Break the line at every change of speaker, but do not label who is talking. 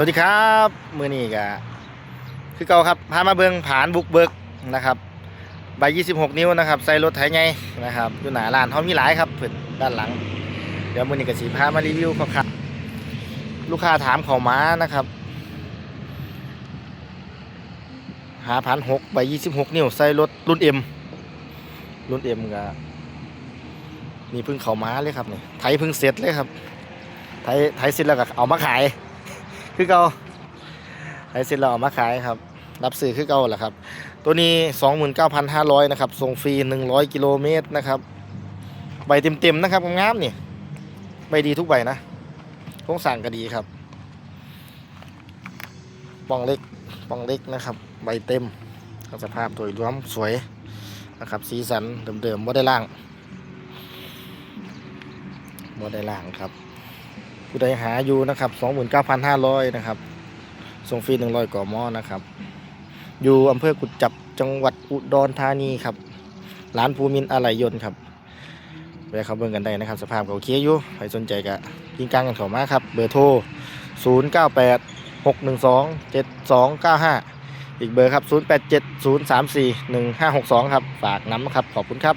สวัสดีครับมือนี้ก็คือเก่าครับพามาเบิงผานบุกเบิกนะครับใบ26 นิ้วนะครับ ใส่รถไถไงนะครับอยู่หนาร้านเขามีหลายครับเพิ่นด้านหลัง เดี๋ยวมือนี้ก็สีพามารีวิวครับลูกค้าถามเขาม้านะครับ หาพันหกใบ26 นิ้ว ใส่รถรุ่น M รุ่น M ก็มกะมีพึ่งเขาม้าเลยครับนี่ไถพึ่งเสร็จเลยครับไถไถเสร็จแล้วก็เอามาขาย คือเก่าไถเสร็จแล้วเอามาขายครับ รับซื้อคือเก่าแหละครับ ตัวนี้ 29,500นะครับส่งฟรี 100 กิโลเมตรนะครับใบเต็มๆนะครับงามๆนี่ใบดีทุกใบนะโครงสร้างก็ดีครับปองเล็กปองเล็กนะครับ ใบเต็มสภาพโดยรวมสวยนะครับ สีสันเดิมๆบ่ได้ล่างบ่ได้ล่างครับ ผู้ใดหาอยู่นะครับ29,500นะครับส่งฟรี100ก่อมอนะครับ อยู่อำเภอกุดจับจังหวัดอุดรธานีครับร้านภูมินอะไหล่ยนต์ครับไปเข้าเบิ่งกันได้นะครับ สภาพก็โอเคอยู่ใครสนใจก็ยิงกลางกันเข้ามาครับ เบอร์โทร 098 612 7295 อีกเบอร์ครับ 0870341562 ครับ ฝากน้ำครับ ขอบคุณครับ